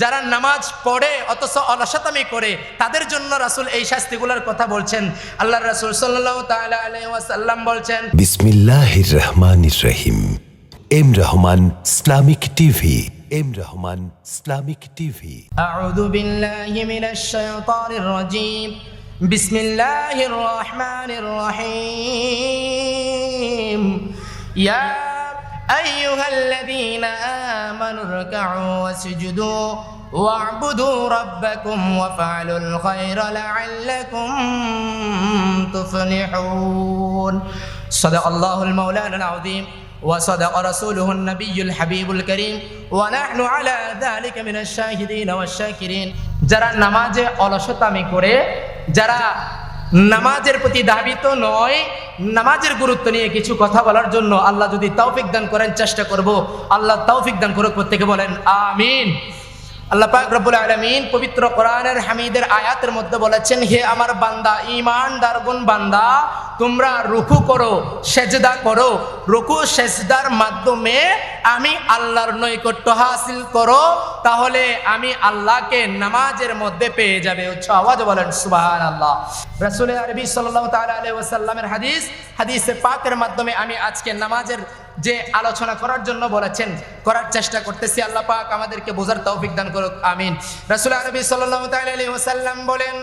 যারা নামাজ পড়ে অথচ অলসতামি করে তাদের জন্য রাসুল এই শাস্তিগুলোর কথা বলছেন। আল্লাহ রাসুল সাল্লাম বলছেন বিসমিল্লাহ রহমান রহিম। M Rahman Islamic TV M Rahman Islamic TV. আউযু বিল্লাহি মিনাশ শাইতানির রাজীম। বিসমিল্লাহির রহমানির রহিম। ইয়া أيها الذين آمنوا اركعوا واسجدوا واعبدوا ربكم وافعلوا الخير لعلكم تفلحون صدق الله المولانا العظيم وصدق رسوله النبي الحبيب الكريم ونحن على ذلك من الشاهدين والشاكرين যারা নামাজে অলসতামি করে যারা নামাজের প্রতি দাবিত নয়, নামাজের গুরুত্ব নিয়ে কিছু কথা বলার জন্য আল্লাহ যদি তৌফিক দান করেন, চেষ্টা করব। আল্লাহ তৌফিক দান করুক, প্রত্যেকে বলেন, আমিন। আল্লাহ পাক রব্বুল আলামিন পবিত্র কোরআনের হামিদের আয়াতের মধ্যে বলেছেন, হে আমার বান্দা ঈমান দারগুন বান্দা, তোমরা রুকু করো, সেজদা করো। রুকু, সেজদার মাধ্যমে আমি আল্লাহর নৈকট্য হাসিল করো, তাহলে আমি আল্লাহকে নামাজের মধ্যে পেয়ে যাবে। উচ্চ আওয়াজ বলেন সুবহান আল্লাহ রসুল আরবি তাআলা আলাইহি ওয়াসাল্লামের হাদিস, হাদিসে পাকের মাধ্যমে আমি আজকে নামাজের যে আলোচনা করার জন্য বলেছেন, করার চেষ্টা করতেছি, আল্লাহ পাক আমাদেরকে বোঝার তৌফিক দান করুক, আমিন। রাসূল আরবি ওয়াসাল্লাম বলেন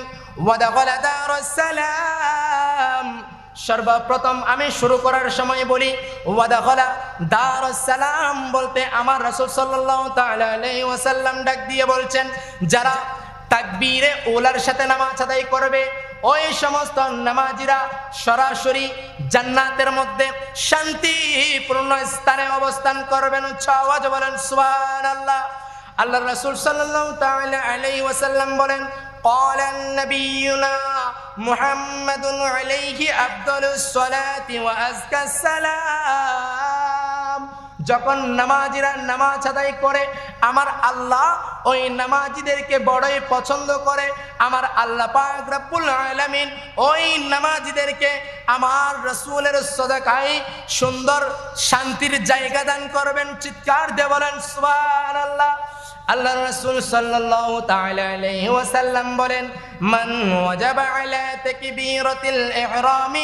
সর্বপ্রথম আমি শুরু করার সময় বলি ওয়াদাখালা দারুস সালাম বলতে আমার রাসূল সাল্লাল্লাহু তাআলা আলাইহি ওয়াসাল্লাম ডাক দিয়ে বলছেন, যারা তাকবীরে ওলার সাথে নামাজ আদায় করবে ওই সমস্ত নামাজিরা সরাসরি জান্নাতের মধ্যে শান্তিপূর্ণ স্থানে অবস্থান করবেন উচ্চ আওয়াজ বলেন সুবহানাল্লাহ আল্লাহ রাসূল সাল্লাল্লাহু তাআলা আলাইহি ওয়াসাল্লাম বলেন قال نبينا محمد عليه أفضل الصلاة وأزكى السلام যখন নামাজিরা নামাজ আদায় করে, আমার আল্লাহ ওই নামাজিদেরকে বড়ই পছন্দ করে। আমার আল্লাহ পাক রব্বুল আলামিন ওই নামাজিদেরকে আমার রসুলের সদাকায় সুন্দর শান্তির জায়গা দান করবেন। চিৎকার দিয়ে বলেন, সুবহানাল্লাহ। আল্লাহ রাসূল সাল্লাল্লাহু তাআলা আলাইহি ওয়াসাল্লাম বলেন, মান ওয়াজাবা আলা তাকবীরাতিল ইহরামি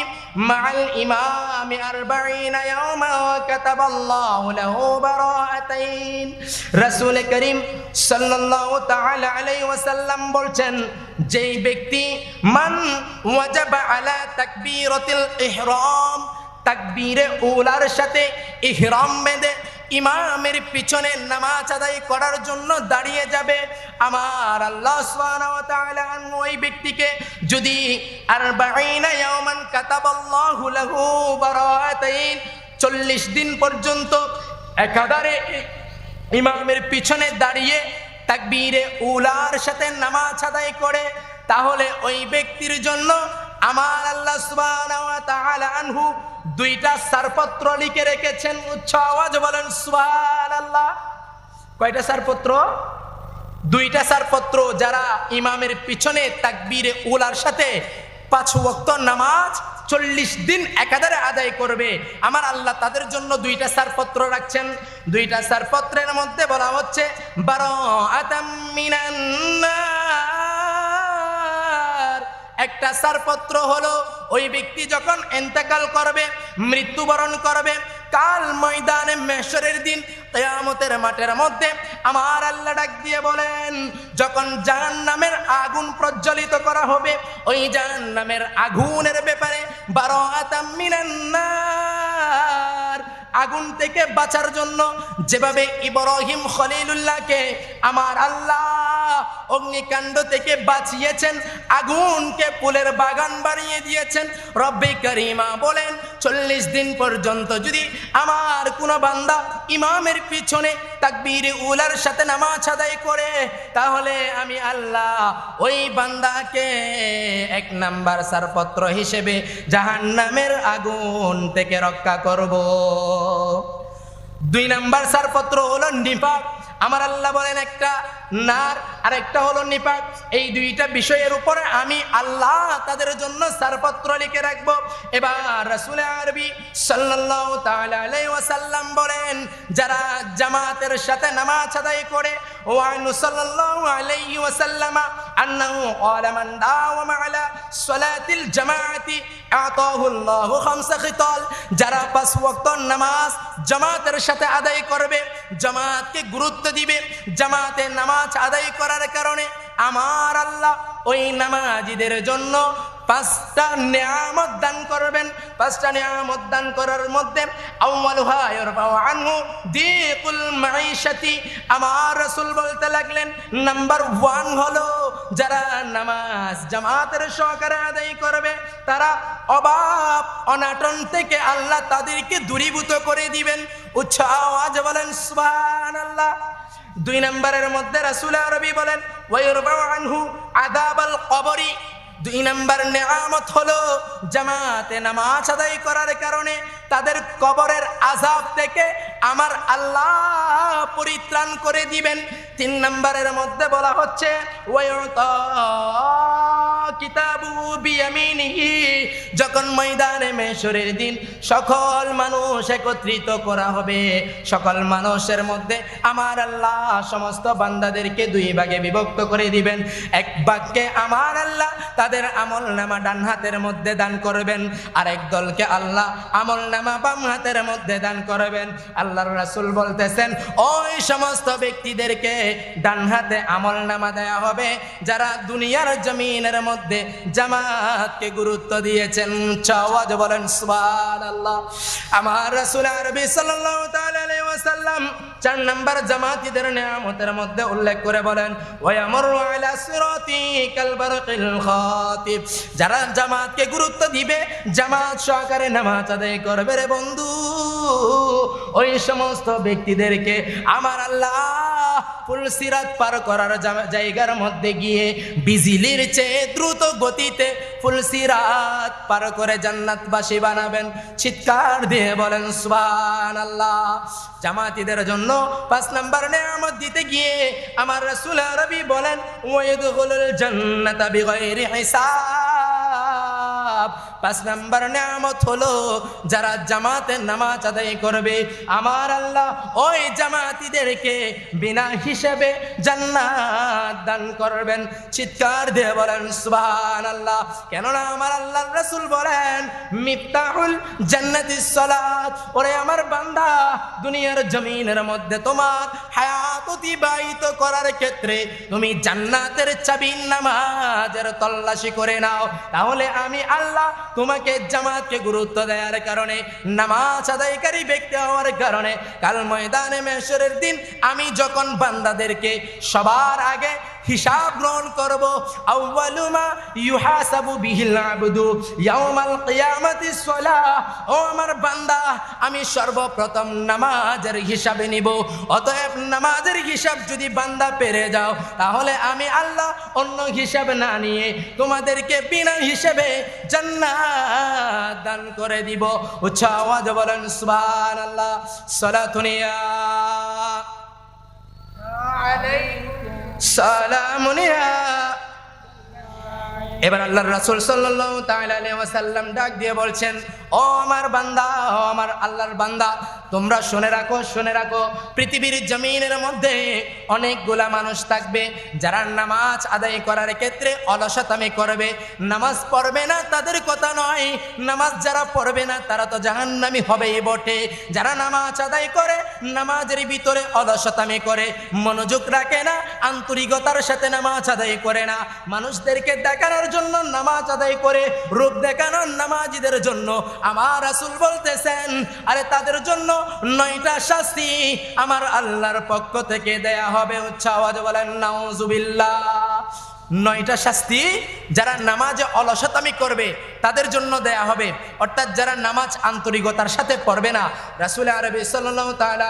মাআল ইমামি 40 ইয়াওমা কাতাবাল্লাহু লাহু বারাআতাইন। রাসূল করিম সাল্লাল্লাহু তাআলা আলাইহি ওয়াসাল্লাম বলছেন, যেই ব্যক্তি মান ওয়াজাবা আলা তাকবীরাতিল ইহরাম তাকবীরে উলার সাথে ইহরাম বেঁধে ইমামের পিছনে নামাজ আদায় করার জন্য দাঁড়িয়ে যাবে। আমার আল্লাহ ওই ব্যক্তিকে যদি আরবাঈনা ইয়াওমান কাতাবাল্লাহু লাহু বারাআতাইন 40 দিন পর্যন্ত একাধারে ইমামের পিছনে দাঁড়িয়ে তাকবীরে উলার সাথে নামাজ আদায় করে, তাহলে ওই ব্যক্তির জন্য আমার আল্লাহ আনহু দুইটা সারপত্র লিখে রেখেছেন। উচ্চ আওয়াজ বলেন, সুবহানাল্লাহ। কয়টা সারপত্র? দুইটা সারপত্র যারা ইমামের পিছনে তাকবীরে উলার সাথে পাঁচ ওয়াক্ত নামাজ চল্লিশ দিন একাধারে আদায় করবে। আমার আল্লাহ তাদের জন্য দুইটা সারপত্র রাখছেন। দুইটা সারপত্রের মধ্যে বলা হচ্ছে বারো আতাম মিনান্নার। একটা সারপত্র হলো, ওই ব্যক্তি যখন এন্তেকাল করবে, মৃত্যুবরণ করবে, কাল ময়দানে মেশরের দিন, কেয়ামতের মাঠের মধ্যে আমার আল্লাহ ডাক দিয়ে বলেন, যখন জাহান নামের আগুন প্রজ্বলিত করা হবে, ওই জাহান নামের আগুনের ব্যাপারে বারো আতাম মিনান্নার আগুন থেকে বাঁচার জন্য যেভাবে ইব্রাহিম খলিলুল্লাহকে আমার আল্লাহ অগ্নিকাণ্ড থেকে বাঁচিয়েছেন, আগুনকে ফুলের বাগান বানিয়ে দিয়েছেন। রব্বে করিমা বলেন, চল্লিশ দিন পর্যন্ত যদি আমার কোনো বান্দা ইমামের পিছনে তাকবীর উলার সাথে নামাজ আদায় করে, তাহলে আমি আল্লাহ ওই বান্দাকে এক নাম্বার সারপত্র হিসেবে জাহান্নামের আগুন থেকে রক্ষা করব। দুই নাম্বার সারপত্র হলো নিপাক আমার আল্লাহ বলেন একটা নার, আর একটা হলো নিপাক এই দুইটা বিষয়ের উপরে আমি আল্লাহ তাদের জন্য সারপত্র লিখে রাখব। এবার রাসূল আরবি ওয়াসাল্লাম বলেন, যারা জামাতের সাথে নামাজ আদায় করে যারা পাঁচ নামাজ জামাতের সাথে আদায় করবে, জামাতকে গুরুত্ব দিবে। জামাতে নামাজ আদায় করার কারণে আমার আল্লাহ ওই নামাজিদের জন্য পাঁচটা নিয়ামত দান করবেন। পাঁচটা নিয়ামত দান করার মধ্যে আমার রসুল বলতে লাগলেন, নাম্বার ওয়ান হলো যারা নামাজ জামাতের সহকারে আদায় করবে, তারা অভাব অনাটন থেকে আল্লাহ তাদেরকে দূরীভূত করে দিবেন। উচ্চ আওয়াজ বলেন, সুবহানাল্লাহ। দুই নম্বরের মধ্যে রাসূল আরবি বলেন ওয়াইরবাউ আনহু আযাবাল কবরি। দুই নম্বর নেয়ামত হলো জামাতে নামাজ আদায় করার কারণে তাদের কবরের আজাব থেকে আমার আল্লাহ পরিত্রাণ করে দিবেন। তিন নম্বরের মধ্যে বলা হচ্ছে ওয়ায়ুতা যখন ময়দানে মেশরের দিন সকল মানুষ একত্রিত করা হবে, সকল মানুষের মধ্যে আমার আল্লাহ সমস্ত বান্দাদেরকে দুই ভাগে বিভক্ত করে দিবেন। এক ভাগকে আমার আল্লাহ তাদের আমল নামা ডান হাতের মধ্যে দান করবেন, আরেক দলকে আল্লাহ আমল নামা বাম হাতের মধ্যে দান করবেন। আল্লাহর রাসূল বলতেছেন, ওই সমস্ত ব্যক্তিদেরকে ডান হাতে আমল নামা দেয়া হবে, যারা দুনিয়ার জমিনের মধ্যে জামাতকে গুরুত্ব দিয়েছেন। চাওয়াজ বলেন, সুবহানাল্লাহ। আমার রাসূল আরবি আলাইহি ওয়াসাল্লাম চার নাম্বার জামাতিদের নিয়ামতের মধ্যে উল্লেখ করে বলেন, ওয়ায়ামুরু আলা সিরাতি কাল বারকিল খাতিব। যারা জামাতকে গুরুত্ব দিবে, জামাত সহকারে নামাজ আদায় করবে রে বন্ধু। ওই সমস্ত ব্যক্তিদেরকে আমার আল্লাহ পার করার জায়গার মধ্যে গিয়ে বিজলির গতিতে পার করে জান্নাতবাসী বানাবেন। চিৎকার দিয়ে বলেন সুবহান আল্লাহ জামাতিদের জন্য পাঁচ নাম্বার নেয়ামত দিতে গিয়ে আমার রসুল আরবি বলেন ওয়াইদুল জান্নাতা বিগাইরি হিসাব। পাঁচ নাম্বার নামত হলো, যারা জামাতে নামাজ আদায় করবে, আমার আল্লাহ ওই জামাতিদেরকে বিনা হিসেবে জান্নাত দান করবেন। চিৎকার দিয়ে বলেন সুবহান আল্লাহ কেননা আমার আল্লাহ রাসূল বলেন, মিফতাহুল জান্নাতি সালাত। ওরে আমার বান্দা, দুনিয়ার জমিনের মধ্যে তোমার হায়াত অতিবাহিত করার ক্ষেত্রে তুমি জান্নাতের চাবি নামাজের তল্লাশি করে নাও। তাহলে আমি আল্লাহ তোমাকে জামাতকে গুরুত্ব দেওয়ার কারণে, নামাজ আদায়কারী ব্যক্তি হওয়ার কারণে, কাল ময়দানে মেশরের দিন আমি যখন বান্দাদেরকে সবার আগে হিসাব গ্রহণ করব। আউয়ালুমা ইউহাসাবু বিহিল আবদু। ইয়াউমাল ও আমার বান্দা, আমি সর্বপ্রথম নামাজের হিসাবে নিব। অতএব নামাজের হিসাব যদি বান্দা পেরে যাও, তাহলে আমি আল্লাহ অন্য হিসাব না নিয়ে তোমাদেরকে বিনা হিসেবে জান্নাত দান করে দিব। উচ্চ আওয়াজ বলেন, সুবহানাল্লাহ। সালাতুনিয়া সালামুনিয়া এবার আল্লাহর রাসূল ওয়াসাল্লাম ডাক দিয়ে বলছেন, ও আমার বান্দা, ও আমার আল্লাহর বান্দা, তোমরা শুনে রাখো শুনে রাখো, পৃথিবীর জমিনের মধ্যে অনেকগুলা মানুষ থাকবে, যারা নামাজ আদায় করার ক্ষেত্রে অলসতামি করবে। নামাজ পড়বে না তাদের কথা নয়, নামাজ যারা পড়বে না তারা তো জাহান্নামী হবেই বটে। যারা নামাজ আদায় করে, নামাজের ভিতরে অলসতামি করে, মনোযোগ রাখে না, আন্তরিকতার সাথে নামাজ আদায় করে না। মানুষদেরকে দেখানোর জন্য নামাজ আদায় করে রূপ দেখানোর নামাজিদের জন্য। আমার আসুল বলতেছেন, আরে তাদের জন্য নয়টা শাস্তি আমার আল্লাহর পক্ষ থেকে দেয়া হবে। উচ্চ আওয়াজ বলেন, নাউজুবিল্লাহ। নয়টা শাস্তি যারা নামাজে অলসতামি করবে, তাদের জন্য দেয়া হবে। অর্থাৎ যারা নামাজ আন্তরিকতার সাথে পড়বে না, রাসুল আরবি তাআলা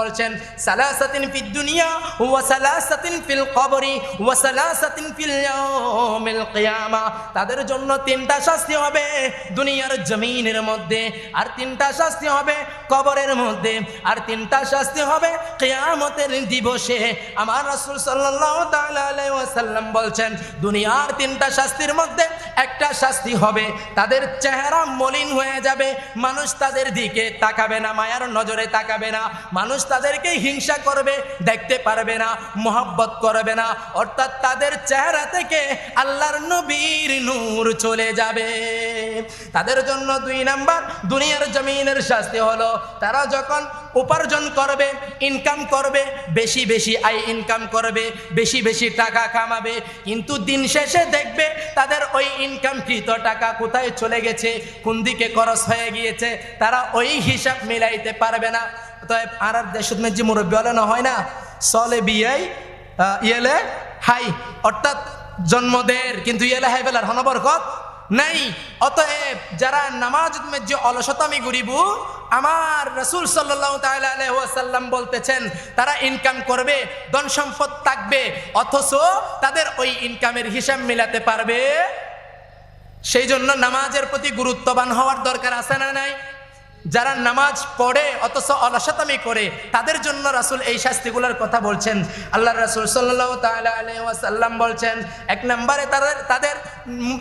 বলছেন, সালাসাতিন দুনিয়া ওয়া সালাসাতিন ফিল কবরি ওয়া সালাসাতিন ফিল ইয়াউমিল কিয়ামা। তাদের জন্য তিনটা শাস্তি হবে, দুনিয়ার জমিনের মধ্যে, আর তিনটা শাস্তি হবে কবরের মধ্যে, আর তিনটা শাস্তি হবে কিয়ামতের দিবসে। আমার রাসূল সাল্লাল্লাহু তাআলা আলাইহি ওয়াসাল্লাম বলছেন, দুনিয়ার তিনটা শাস্তির মধ্যে একটা শাস্তি হবে। তাদের চেহারা মলিন হয়ে যাবে। মানুষ তাদের দিকে তাকাবে না, মায়ার নজরে তাকাবে না। মানুষ তাদেরকে হিংসা করবে, দেখতে পারবে না, মোহাব্বত করবে না। অর্থাৎ তাদের চেহারা থেকে আল্লাহর নবীর নূর চলে যাবে। তাদের জন্য দুই নাম্বার, দুনিয়ার জমিনের শাস্তি হলো, তারা যখন উপার্জন করবে ইনকাম করবে, বেশি বেশি আয় ইনকাম করবে, বেশি বেশি টাকা কামাবে, কিন্তু দিন শেষে দেখবে তাদের ওই ইনকামকৃত টাকা কোথায় চলে গেছে, কোন দিকে খরচ হয়ে গিয়েছে, তারা ওই হিসাব মিলাইতে পারবে না। অতএব আর আর দেশের যে মুরব্বী না হয় না চলে বিয়াই ইয়েলে হাই, অর্থাৎ জন্মদের কিন্তু ইয়েলে হাই বেলার হনবরকত নাই। অতএব যারা নামাজ যে অলসতামি গরিবু, আমার রসুল সাল্লাহ তাল্লাম বলতেছেন, তারা ইনকাম করবে ধন সম্পদ থাকবে, অথচ তাদের ওই ইনকামের হিসাব মিলাতে পারবে সেই জন্য নামাজের প্রতি গুরুত্ববান হওয়ার দরকার আছে না নাই? যারা নামাজ পড়ে, অথচ অলসতামি করে, তাদের জন্য রাসুল এই শাস্তিগুলোর কথা বলছেন। আল্লাহ রাসুল সাল্লাহ তাল্লাম বলছেন, এক নম্বরে তাদের তাদের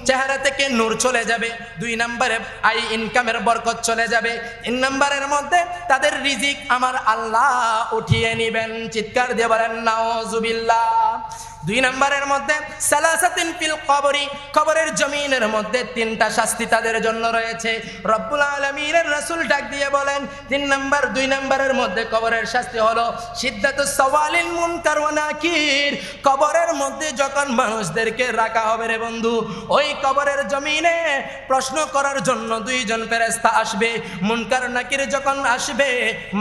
চেহারা থেকে নূর চলে যাবে, দুই নম্বরে আই ইনকামের বরকত চলে যাবে, তিন নম্বরের মধ্যে তাদের রিজিক আমার আল্লাহ উঠিয়ে নিবেন। চিৎকার দিয়ে বলেন নাওজুবিল্লাহ দুই নম্বরের মধ্যে, সালাসাতিন ফিল কবরি, কবরের জমিনের মধ্যে তিনটা শাস্তি তাদের জন্য রয়েছে। রব্বুল আলমীর রাসূল ডাক দিয়ে বলেন, তিন নম্বর, দুই নম্বরের মধ্যে কবরের শাস্তি হলো সিদ্ধাত সওয়ালিন মুনকার ওয়া নাকির। কবরের মধ্যে যখন মানুষদেরকে রাখা হবে রে বন্ধু, ওই কবরের জমিনে প্রশ্ন করার জন্য দুইজন ফেরেশতা আসবে। মুনকার, নাকির যখন আসবে,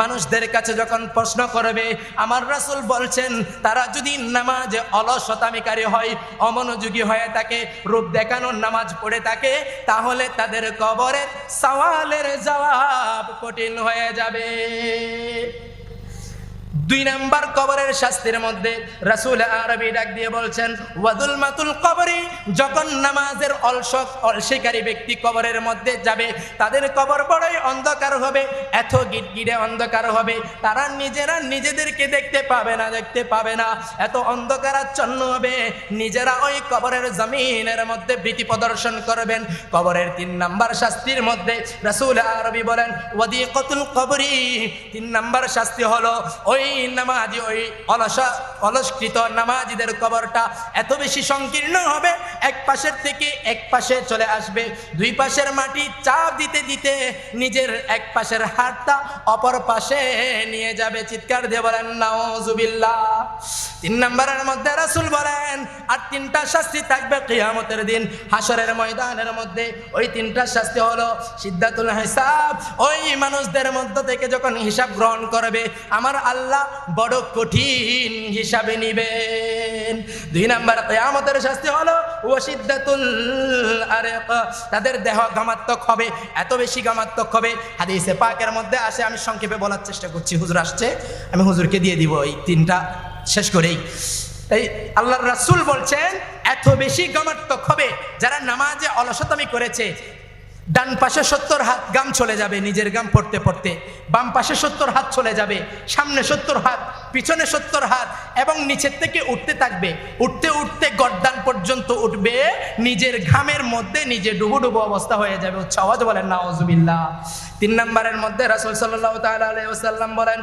মানুষদের কাছে যখন প্রশ্ন করবে, আমার রাসূল বলছেন, তারা যদি নামাজে অলসতামিকারী হয়, অমনোযোগী হয়ে থাকে, রূপ দেখানোর নামাজ পড়ে থাকে, তাহলে তাদের কবরের সওয়ালের জবাব কঠিন হয়ে যাবে। দুই নাম্বার কবরের শাস্তির মধ্যে রাসূল আরবি ডাক দিয়ে বলছেন ওয়াদুল মাতুল কবরি যখন নামাজের অলসক, অলসিকারী ব্যক্তি কবরের মধ্যে যাবে, তাদের কবর বড়ই অন্ধকার হবে, এত গিটগিটে অন্ধকার হবে, তারা নিজেরা নিজেদেরকে দেখতে পাবে না, দেখতে পাবে না, এত অন্ধকারাচ্ছন্ন হবে, নিজেরা ওই কবরের জমিনের মধ্যে ভীতি প্রদর্শন করবেন। কবরের তিন নাম্বার শাস্তির মধ্যে রাসূল আরবি বলেন ওয়াদি কতুল কবরি। তিন নাম্বার শাস্তি হলো, ওই নামাজি, ওই অলস, অলস্কৃত নামাজিদের কবরটা এত বেশি সংকীর্ণ হবে, এক পাশের থেকে এক পাশে চলে আসবে। দুই পাশের মাটি চাপ দিতে দিতে নিজের এক পাশের হাতটা অপর পাশে নিয়ে যাবে। চিৎকার দিয়ে বলেন নাওজুবিল্লাহ তিন নম্বরের মধ্যে রাসুল বলেন, আর তিনটা শাস্তি থাকবে কিয়ামতের দিন। হাসরের ময়দানের মধ্যে ওই তিনটা শাস্তি হলো সিদ্ধাতুল হিসাব। ওই মানুষদের মধ্য থেকে যখন হিসাব গ্রহণ করবে, আমার আল্লাহ বড় কঠিন হিসাবে নিবেন। দুই নাম্বার কিয়ামতের শাস্তি হলো ও সিদ্ধাতুল আরে তাদের দেহ গামাত্মক হবে, এত বেশি গামাত্মক হবে। হাদিসে পাকের মধ্যে আসে, আমি সংক্ষেপে বলার চেষ্টা করছি, হুজুর আসছে, আমি হুজুরকে দিয়ে দিব এই তিনটা, শেষ করেই। এই আল্লাহর রাসূল বলছেন, এত বেশি গমাত্মক হবে, যারা নামাজে অলসতামি করেছে ডান পাশে সত্তর হাত গাম চলে যাবে, নিজের গাম পড়তে পড়তে। বাম পাশে সত্তর হাত চলে যাবে, সামনে সত্তর হাত পিছনে সত্তর হাত এবং নিচের থেকে উঠতে থাকবে। উঠতে উঠতে গড্ডান পর্যন্ত উঠবে। নিজের ঘামের মধ্যে নিজে ডুবু ডুবু অবস্থা হয়ে যাবে। উচ্চ আওয়াজ বলেন, নাউজুবিল্লাহ। তিন নম্বরের মধ্যে রাসূল আলাইহি ওয়াসাল্লাম বলেন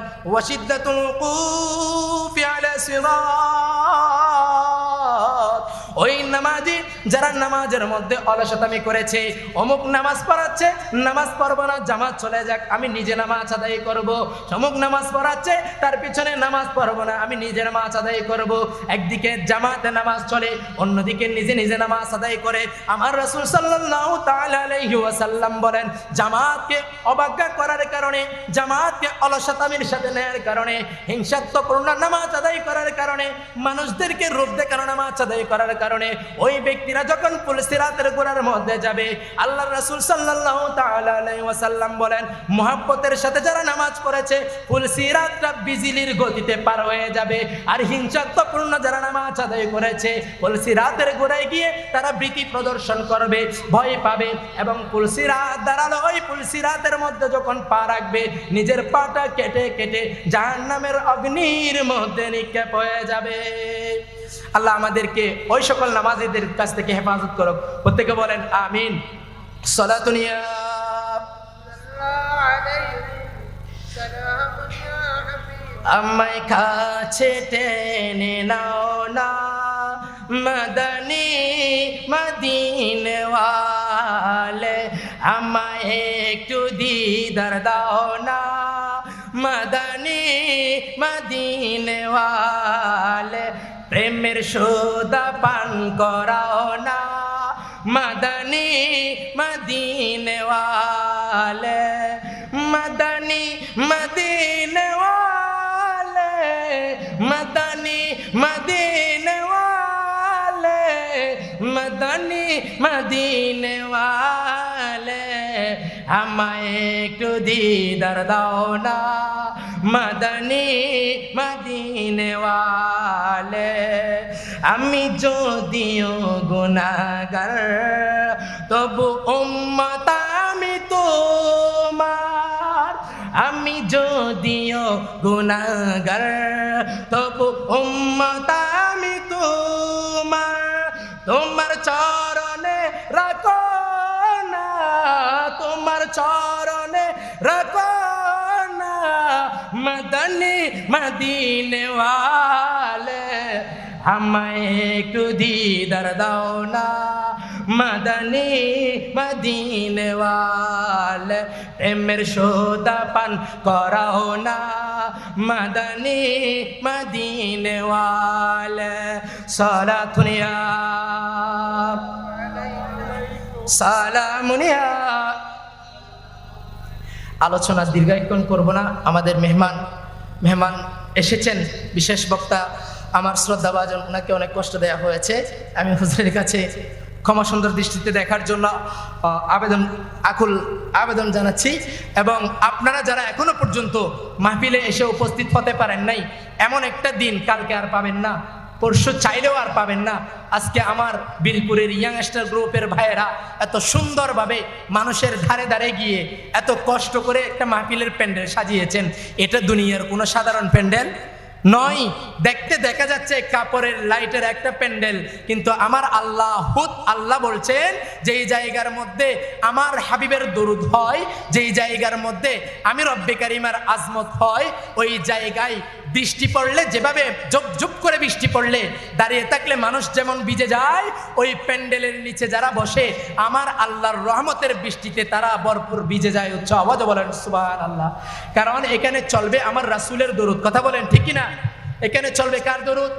ওই নামাজি যারা নামাজের মধ্যে অলসতামি করেছে, অমুক নামাজ পড়াচ্ছে, নামাজ পড়ব না, জামাত চলে যাক, আমি নিজে নামাজ আদায় করব। অমুক নামাজ পড়াচ্ছে, তার পিছনে নামাজ পড়ব না, আমি নিজে নামাজ আদায় করব। একদিকে জামাতে নামাজ চলে, অন্যদিকে নিজে নিজে নামাজ আদায় করে। আমার রাসূল আলাইহি ওয়াসাল্লাম বলেন, জামাতকে অবজ্ঞা করার কারণে, জামাতকে অলসতামির সাথে নেয়ার কারণে হিংসাত্মকপূর্ণ নামাজ আদায় করার কারণে, মানুষদেরকে রূপ দেখানো নামাজ আদায় করার কারণে, ওই ব্যক্তিরা যখন পুলসিরাতের গোড়ার মধ্যে যাবে আল্লাহ রাসূল আলাইহি ওয়াসাল্লাম বলেন, মুহাব্বতের সাথে যারা নামাজ পড়েছে পুলসিরাতটা বিজলির গতিতে পার হয়ে যাবে। আর হিংসাত্মপূর্ণ যারা নামাজ আদায় করেছে পুলসিরাতের গোড়ায় গিয়ে তারা বৃতি প্রদর্শন করবে, ভয় পাবে এবং পুলসিরাত দাঁড়াল ওই পুলসিরাতের মধ্যে যখন পা রাখবে, নিজের পাটা কেটে কেটে জাহান্নামের অগ্নির মধ্যে নিক্ষেপ হয়ে যাবে। আল্লাহ আমাদেরকে ওই সকল নামাজিদের কাছ থেকে হেফাজত করো প্রত্যেকে বলেন, আমিন। সলাতুনিয়া আমায় কাছে টেনে নাও না। মদনী মদিনওয়ালে আমায় একটু দিদার দাও না। মদনী মদিনওয়ালে প্রেমের সোদা পান করাও না। মদনী মদিনওয়ালে মদনী মদিনওয়ালে মদনী একটু দিদার দাও না। মদনী মদিনওয়ালে, আমি যদিও গুনাগার তবু উম্মত আমি তোমার। আমি যদিও গুনাগার তবু উম্মত আমি তোমার। তোমার চরণে মদনী মদিনে वाले আমায় একটু দিদার দাও না মদনী মদিনে वाले প্রেমের সোদা পান করাও না মদনী মদিনে वाले সালাতুনিয়া সালামুনিয়া আলোচনা দীর্ঘায়িক্ষণ করব না আমাদের মেহমান মেহমান এসেছেন, বিশেষ বক্তা আমার শ্রদ্ধাভাজন, ওনাকে অনেক কষ্ট দেওয়া হয়েছে। আমি হুজুরের কাছে ক্ষমা সুন্দর দৃষ্টিতে দেখার জন্য আবেদন, আকুল আবেদন জানাচ্ছি এবং আপনারা যারা এখনও পর্যন্ত মাহফিলে এসে উপস্থিত হতে পারেন নাই, এমন একটা দিন কালকে আর পাবেন না। পরশু চাইলেও আর পাবেন না। আজকে আমার বীরপুরের ইয়াংস্টার গ্রুপের ভাইয়েরা এত সুন্দরভাবে মানুষের ধারে ধারে গিয়ে এত কষ্ট করে একটা মাহফিলের প্যান্ডেল সাজিয়েছেন। এটা দুনিয়ার কোনো সাধারণ প্যান্ডেল নয়। দেখতে দেখা যাচ্ছে কাপড়ের লাইটের একটা প্যান্ডেল, কিন্তু আমার আল্লাহ হুদ আল্লাহ বলছেন, যেই জায়গার মধ্যে আমার হাবিবের দরুদ হয়, যেই জায়গার মধ্যে আমি রব্বে কারিমার আজমত হয়, ওই জায়গায় বৃষ্টি পড়লে, যেভাবে ঝুপ করে বৃষ্টি পড়লে, দাঁড়িয়ে থাকলে মানুষ যেমন ভিজে যায়, ওই প্যান্ডেলের নিচে যারা বসে, আমার আল্লাহর রহমতের বৃষ্টিতে তারা ভরপুর ভিজে যায়। উচ্চ আওয়াজ বলেন সুবাহ আল্লাহ কারণ এখানে চলবে আমার রাসুলের দরুদ। কথা বলেন, ঠিক না এখানে চলবে কার দরুদ?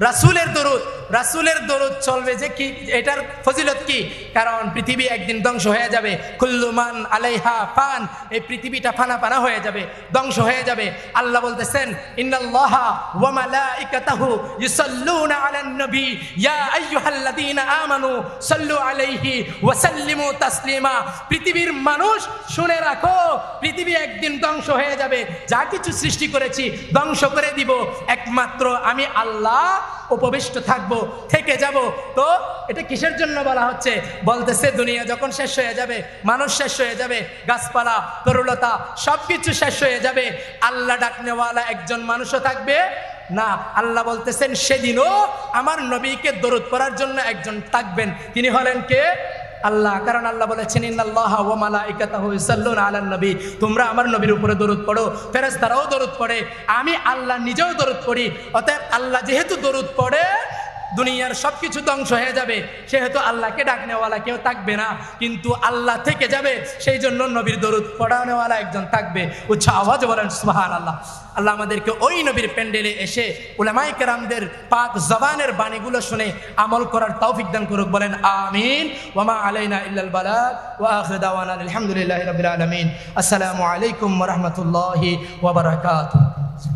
রাসুলের দরুদ রাসুলের দরুদ চলবে যে কি, এটার ফজিলত কি? কারণ পৃথিবী একদিন ধ্বংস হয়ে যাবে। কুল্লুমান আলাইহা ফান, এই পৃথিবীটা ফানা ফানা হয়ে যাবে, ধ্বংস হয়ে যাবে। আল্লাহ বলতেছেন, ইন্নাল্লাহা ওয়া মালাইকাতাহু ইউসাল্লুনা আলান নবী। ইয়া আইয়ুহাল্লাযীনা আমানু সাল্লু আলাইহি ওয়া সাল্লিমু তাসলিমা। পৃথিবীর মানুষ, শুনে রাখো, পৃথিবী একদিন ধ্বংস হয়ে যাবে। যা কিছু সৃষ্টি করেছি, ধ্বংস করে দিব। একমাত্র আমি আল্লাহ উপবিষ্ট থাকব, থেকে যাব। তো এটা কিসের জন্য বলা হচ্ছে? বলতেছে, দুনিয়া যখন শেষ হয়ে যাবে, মানুষ শেষ হয়ে যাবে, গাছপালা, তরুলতা সব কিছু শেষ হয়ে যাবে। আল্লাহ ডাকনেওয়ালা একজন মানুষও থাকবে। না, আল্লাহ বলতেছেন, সেদিনও আমার নবীকে দরুদ করার জন্য একজন থাকবেন। তিনি হলেন কে? আল্লাহ, কারণ আল্লাহ বলেছেন, ইন্নাল্লাহ ও মালাইকাতাহু ইসাল্লুন আলান নবী। তোমরা আমার নবীর উপরে দরুদ পড়ো, ফেরেশতারাও দরুদ পড়ে, আমি আল্লাহ নিজেও দরুদ পড়ি, অতএব আল্লাহ যেহেতু দরুদ পড়ে দুনিয়ার সব কিছু ধ্বংস হয়ে যাবে। সেহেতু আল্লাহকে ডাকনেওয়ালা কেউ থাকবে না। কিন্তু আল্লাহ থেকে যাবে, সেই জন্য নবীর দরুদ পড়ানেওয়ালা একজন থাকবে। উচ্চ আওয়াজ বলেন সুবাহান আল্লাহ আল্লাহ আমাদেরকে ওই নবীর প্যান্ডেলে এসে উলামাই কেরামদের পাক জবানের বাণীগুলো শুনে আমল করার তৌফিক দান করুক, বলেন, আমিন। ওমা আলাইনা ইল্লাল আখির দাওয়ানা আলহামদুলিল্লাহি রাব্বিল আলামিন। আসসালামু আলাইকুম ওয়া রাহমাতুল্লাহি ওয়া বারাকাতুহু।